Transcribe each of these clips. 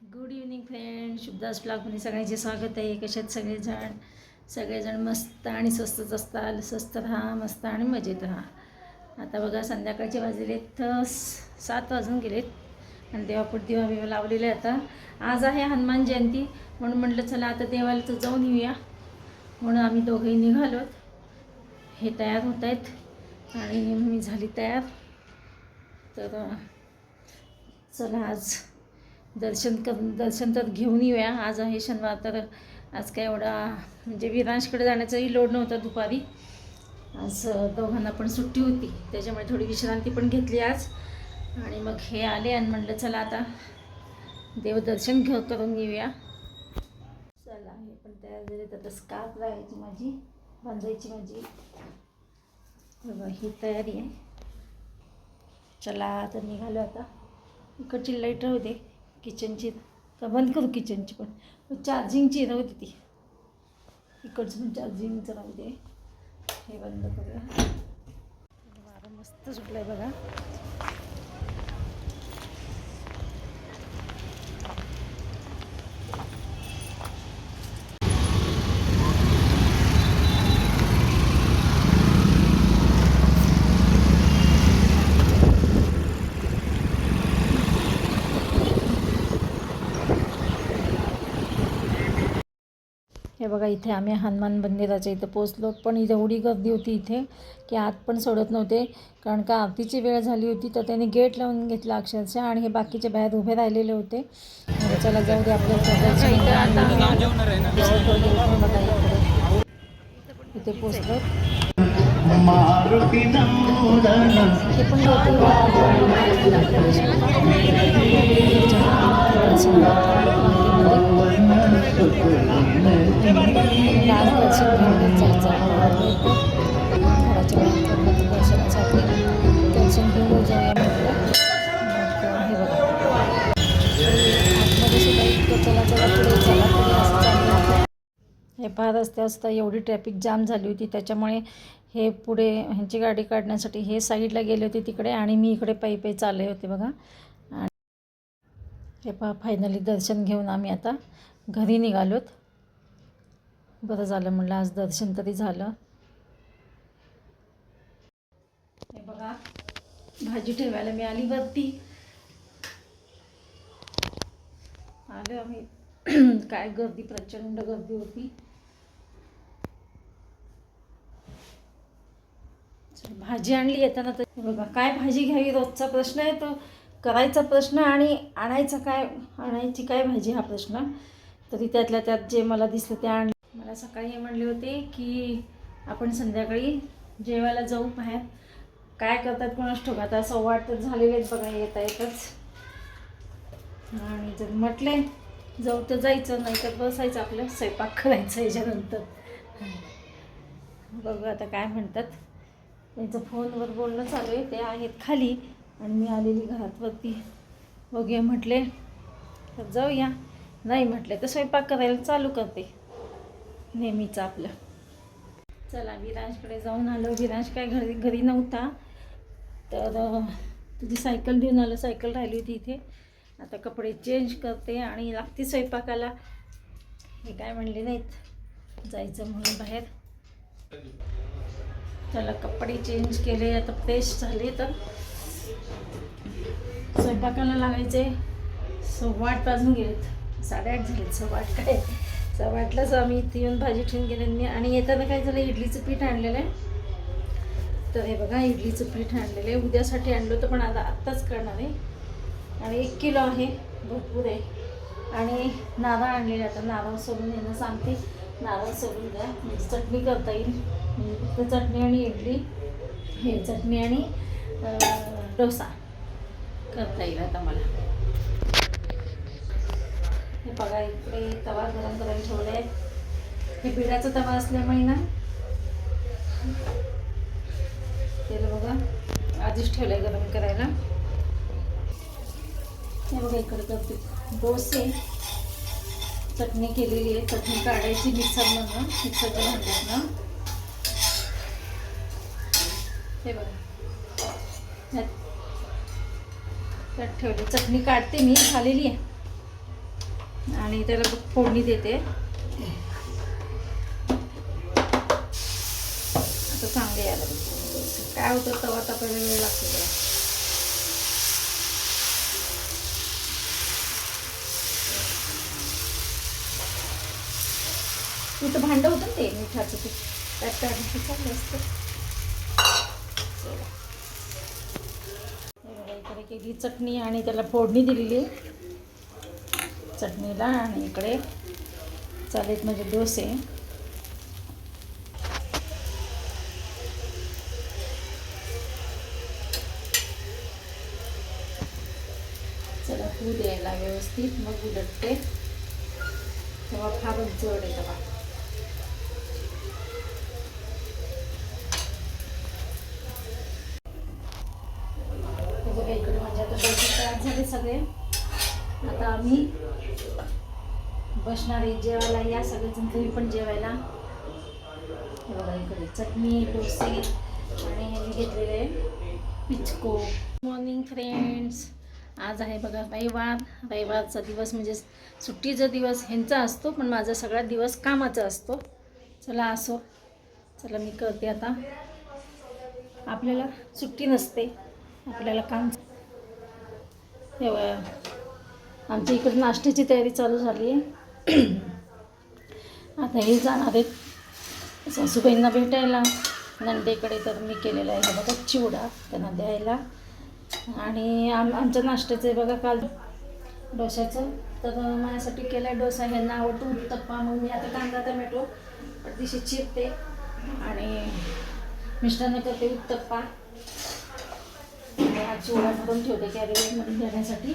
Good evening friend शुभदास ब्लॉगमध्ये सगळ्यांचे स्वागत आहे. कशात सगळेजण? सगळेजण मस्त आणि स्वस्तच असताल. स्वस्त राहा मस्त आणि मजेत राहा. आता बघा संध्याकाळचे वाजलेत तर सात वाजून गेलेत. आणि देवापूर दिवा बिवा लावलेले आता. आज आहे हनुमान जयंती. म्हणून म्हटलं चला आता देवाला तर जाऊन येऊया. म्हणून आम्ही दोघंही निघालोत. हे तयार होत आहेत. आणि मी झाली तयार. तर चला आज दर्शन कर दर्शन तर घेऊन येऊया. आज आहे शनिवार तर आज काय एवढा म्हणजे विरांशकडे जाण्याचाही लोड नव्हता दुपारी. आज दोघांना पण सुट्टी होती. त्याच्यामुळे थोडी विश्रांती पण घेतली आज. आणि मग हे आले आणि म्हणलं चला आता देवदर्शन घे करून येऊया. चला हे पण तयार झाले तर स्कार्फ लावायची माझी बांधायची माझी. बघा ही तयारी आहे. चला आता निघालो आता. इकडची लाइट राहू दे. किचनची. का बंद करू किचनची पण. चार्जिंगची राहू दे ती. इकडचं पण चार्जिंगचं राहू दे. हे बंद करूया. वारं मस्त सुटलं आहे बघा. हे बघा इथे आम्ही हनुमान मंदिराच्या इथं पोचलो पण इथे एवढी गर्दी होती इथे की आत पण सोडत नव्हते. कारण का आरतीची वेळ झाली होती तर त्यांनी गेट लावून घेतला अक्षरशः आणि हे बाकीचे बाहेर उभे राहिलेले होते. चला जाऊ दे आपल्या इथे पोचलो मारुती नंदन हे पण असते असता पहा एवढी ट्रॅफिक जाम झाली होती त्याच्यामुळे हे पुढे ह्यांची गाडी काढण्यासाठी हे साईडला गेले होते तिकडे आणि मी इकडे पायी पायी चालले होते बघा. आणि हे पहा फायनली दर्शन घेऊन आम्ही आता घरी निघालोत. बरं झालं म्हणलं आज दर्शन तरी झालं. हे बघा भाजी ठेवायला मिळाली वरती. आलो आम्ही. काय गर्दी प्रचंड गर्दी होती. भाजी आणली येताना तर बघा काय भाजी घ्यावी रोजचा प्रश्न आहे तो करायचा प्रश्न आणि आणायचा काय आणायची काय भाजी हा प्रश्न. तरी त्यातल्या त्यात जे मला दिसलं ते आणलं. मला सकाळी हे म्हणले होते की आपण संध्याकाळी जेवायला जाऊ बाहेर. काय करतात कोणास ठोक आता सव्वा तर झालेले आहेत बघा येता येतच. आणि जर म्हटले जाऊ तर जायचं नाही तर बसायचं आपलं स्वयंपाक करायचं याच्यानंतर. बघू आता काय म्हणतात. त्यांचं फोनवर बोलणं चालू आहे. ते आहेत खाली आणि मी आलेली घरातवरती. बघूया म्हटले तर जाऊया. नाही म्हटले तर स्वयंपाक करायला चालू करते. नेहमीचं आपलं. चला विराजकडे जाऊन आलो. विराज काय घरी घरी नव्हता. तर तुझी सायकल देऊन आलं. सायकल राहिली होती इथे. आता कपडे चेंज करते आणि लागते स्वयंपाकाला. हे काय म्हणले नाहीत. जायचं म्हणून बाहेर. चला कपडे चेंज केले आता फ्रेश झाले तर स्वयंपाकाला लागायचे. सव्वा आठ वाजून गेलेत. साडेआठ झालेत सव्वा आठ काय? सव्वा आठलाच आम्ही इथे येऊन भाजी ठेवून गेले मी आणि येताना काय झालं इडलीचं पीठ आणलेलं आहे. तर हे बघा इडलीचं पीठ आणलेलं आहे. उद्यासाठी आणलं होतं पण आता आत्ताच करणार आहे. आणि एक किलो आहे भरपूर आहे. आणि नारळ आणलेले आता नारळ सोलून यांना सांगते. नारळ सोलून द्या. चटणी करता येईल. फक्त चटणी आणि इडली हे चटणी आणि डोसा करता येईल आता मला. हे बघा इकडे तवा गरम करायला ठेवला आहे हे बिडाचा तवा असल्यामुळे ना त्याला बघा आधीच ठेवलं आहे गरम करायला. हे बघा इकडे करते डोसे चटणी केलेली आहे. चटणी काढायची मिक्सरमधनं मिक्सरच्या भांड्यातनं. हे बघा. त्यात त्यात ठेवली. चटणी काढते मी झालेली आहे. आणि त्याला फोडणी देते. आता चांगले यायला काय होतं तवा तापायला वेळ लागतो जरा. इथं भांडं होतं ते मिठाचं ते? त्यात काढण्याचं चांगलं असतं. केली चटणी आणि त्याला फोडणी दिलेली चटणीला आणि इकडे चालेत म्हणजे डोसे. चला होऊ द्यायला व्यवस्थित. मग उलटते. तेव्हा फारच जड आहे तेव्हा हे बघा इकडे म्हणजे आता डोसे तयार झाले सगळे. आता आम्ही बसणार आहे जेवायला या सगळेजण तुम्ही पण जेवायला. हे बघा इकडे चटणी डोसे आणि हे घेतलेले पिचको. मॉर्निंग फ्रेंड्स आज आहे बघा रविवार. रविवारचा दिवस म्हणजे सुट्टीचा दिवस ह्यांचा असतो पण माझा सगळा दिवस कामाचा असतो. चला असो. चला मी करते आता. आपल्याला सुट्टी नसते. आपल्याला काम तेव्हा आमच्या इकडे नाश्त्याची तयारी चालू झाली. आहे आता हे जाणार आहेत. सासूबाईंना भेटायला नंदेकडे तर मी केलेला आहे. बघा चिवडा त्यांना द्यायला. आणि आम आमच्या नाश्त्याचं आहे बघा काल. डोश्याचं. तर माझ्यासाठी केला आहे डोसा ह्यांना आवडतो उत्तप्पा मग मी आता कांदा टमॅटो अतिशय चिरते. आणि मिष्टांना करते उत्तप्पा आणि हा भरून ठेवते कॅरीबॅगमध्ये देण्यासाठी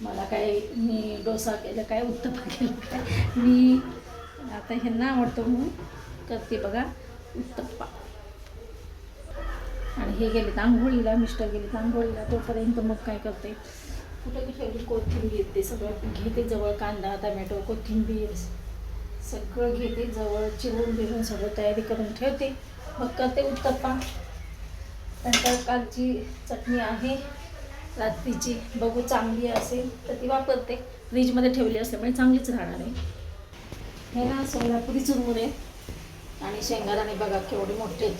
मला काय मी डोसा केलं काय उत्तप्पा केलं काय मी आता ह्यांना आवडतो म्हणून करते बघा उत्तप्पा. आणि हे गेले आंघोळीला मिस्टर गेले आंघोळीला तोपर्यंत मग काय करते? कुठं ठेवली? कोथिंबीर ते सगळं घेते जवळ कांदा टमॅटो कोथिंबीर सगळं घेते जवळ चिरून बिरून सगळं तयारी करून ठेवते. मग करते उत्तप्पा. नंतर कालची चटणी आहे. रात्रीची बघू चांगली असेल तर ती वापरते. फ्रीजमध्ये ठेवली असल्यामुळे चांगलीच राहणार आहे. हे ना सोलापुरी चुरमुरे आणि शेंगादाणे बघा केवढे मोठे आहेत.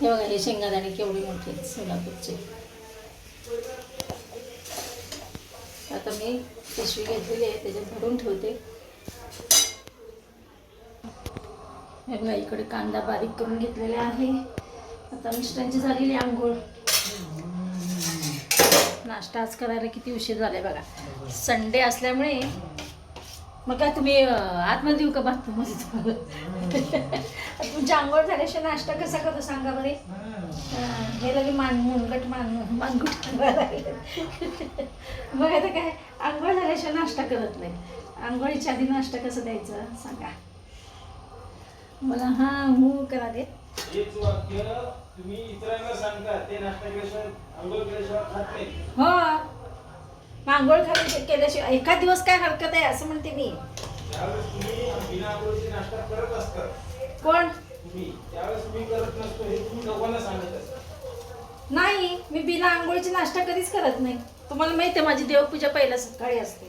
हे बघा हे शेंगादाणे केवढे मोठे आहेत सोलापूरचे. आता मी पिशवी घेतलेली आहे त्याच्यात भरून ठेवते. हे बघा इकडे कांदा बारीक करून घेतलेला आहे. आता मिस्टरांची झालेली आंघोळ. नाश्ता आज करायला किती उशीर झालाय बघा. संडे असल्यामुळे मग काय तुम्ही आतमध्ये देऊ का बाथरूममध्ये? तुम्हाला तुमची आंघोळ झाल्याशिवाय नाश्ता कसा करतो सांगा बरे. हे लगे मान मुनगट मान मानगुट मग आता काय आंघोळ झाल्याशिवाय नाश्ता करत नाही. आंघोळीच्या आधी नाश्ता कसा द्यायचं सांगा. मला हा हो करा देत हेच वाक्य तुम्ही इतरांना सांगता ते नाश्ता केल्याशिवाय अंघोळ केल्याशिवाय खात नाही. हो. मग आंघोळ खाली केल्याशिवाय एका दिवस काय हरकत आहे असं म्हणते मी. त्यावेळेस तुम्ही बिना आंघोळीची नाश्ता करत असता कोण? तुम्ही त्यावेळेस मी करत नसतो हे तुम्ही दोघांना सांगत असता. नाही मी बिना आंघोळीची नाश्ता कधीच करत नाही. तुम्हाला माहिती आहे माझी देवपूजा पहिल्या सकाळी असते.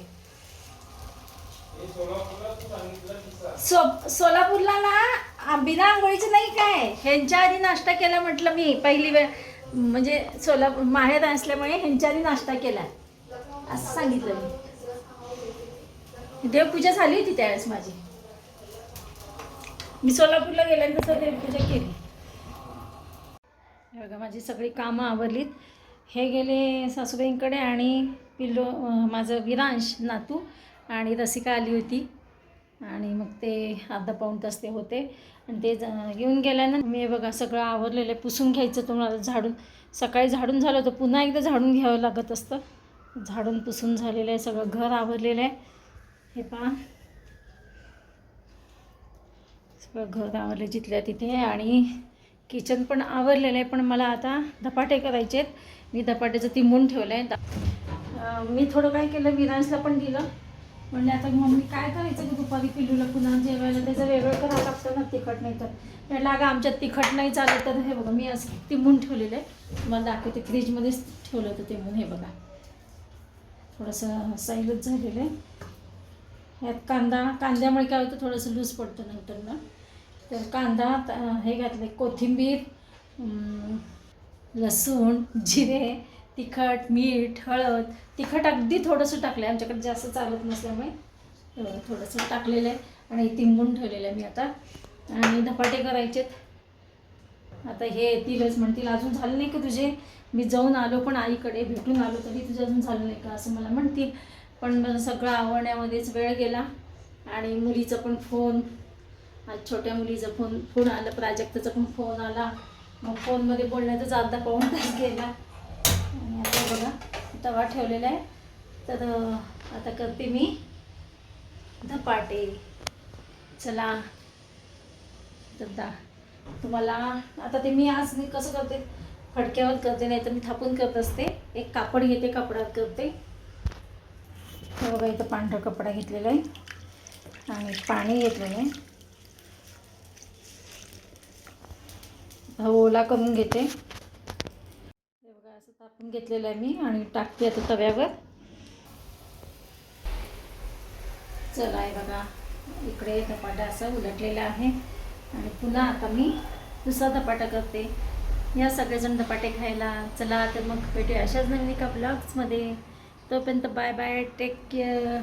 हे सोलापूरला तू सांगितलं किस्सा सो सोलापूरला ना बिना आंघोळीचं नाही काय? ह्यांच्या आधी नाश्ता केला म्हटलं मी पहिली वेळ म्हणजे सोलापूर माहेर असल्यामुळे ह्यांच्या आधी नाश्ता केला. असं सांगितलं मी. देवपूजा झाली होती त्यावेळेस माझी. मी सोलापूरला गेल्यानंतर देवपूजा केली. हे बघा माझी सगळी कामं आवरलीत. हे गेले सासूबाईंकडे आणि पिल्लो माझं विरांश नातू आणि रसिका आली होती. आणि मग ते अर्धा पाऊण तास ते होते. आणि ते ज- येऊन गेल्यानं मी बघा सगळं आवरलेलं आहे. पुसून घ्यायचं तुम्हाला झाडून. सकाळी झाडून झालं होतं. पुन्हा एकदा झाडून घ्यावं लागत असतं. झाडून पुसून झालेलं आहे. सगळं घर आवरलेलं आहे. हे पहा. सगळं घर आवरले जिथल्या तिथे आणि किचन पण आवरलेलं आहे. पण मला आता धपाटे करायचे आहेत. मी धपाट्याचं तिंबून ठेवलं आहे. मी थोडं काय केलं? विरांसला पण दिलं. म्हणजे आता मम्मी काय करायचं की दुपारी पिलूला पुन्हा जेवायला त्याचं वेगळं करावं लागतं ना तिखट नाही तर. म्हटलं अगं आमच्यात तिखट नाही चालत तर हे बघा मी असं तिमून ठेवलेलं आहे. मला दाखवते फ्रीजमध्येच ठेवलं होतं तिमून हे बघा. थोडंसं साईलच झालेलं आहे. ह्यात कांदा कांद्यामुळे काय होतं थोडंसं लूज पडतं नंतर ना. तर कांदा हे घातले कोथिंबीर लसूण जिरे तिखट मीठ हळद तिखट अगदी थोडंसं टाकलं आहे आमच्याकडे जास्त चालत नसल्यामुळे थोडंसं टाकलेलं आहे आणि तिंबून ठेवलेलं आहे मी आता. आणि धपाटे करायचेत. आता हे येतीलच म्हणतील अजून झालं नाही का तुझे? मी जाऊन आलो पण आईकडे भेटून आलो तरी तुझं अजून झालं नाही का असं मला म्हणतील. पण मला सगळं आवडण्यामध्येच वेळ गेला आणि मुलीचा पण फोन आज छोट्या मुलीचा फोन फोन आला प्राजक्ताचा पण फोन आला. मग फोनमध्ये बोलण्यातच अर्धा पाऊण तास गेला. बघा तवा ठेवलेला आहे. तर आता करते मी धपाटे. चला. तर तुम्हाला आता ते मी आज मी कसं करते? फडक्यावर करते नाही तर मी थापून करत असते. एक कापड घेते कपड्यात करते. हे बघा इथं पांढरा कपडा घेतलेला आहे. आणि पाणी घेतलेलं आहे. ओला करून घेते. तापून घेतलेलं आहे मी आणि टाकते आता तव्यावर. चला आहे बघा इकडे धपाटा असा उलटलेला आहे. आणि पुन्हा आता मी दुसरा धपाटा करते. या सगळेजण धपाटे खायला चला तर मग भेटूया अशाच नवीन एका ब्लॉग्समध्ये तोपर्यंत बाय बाय टेक केअर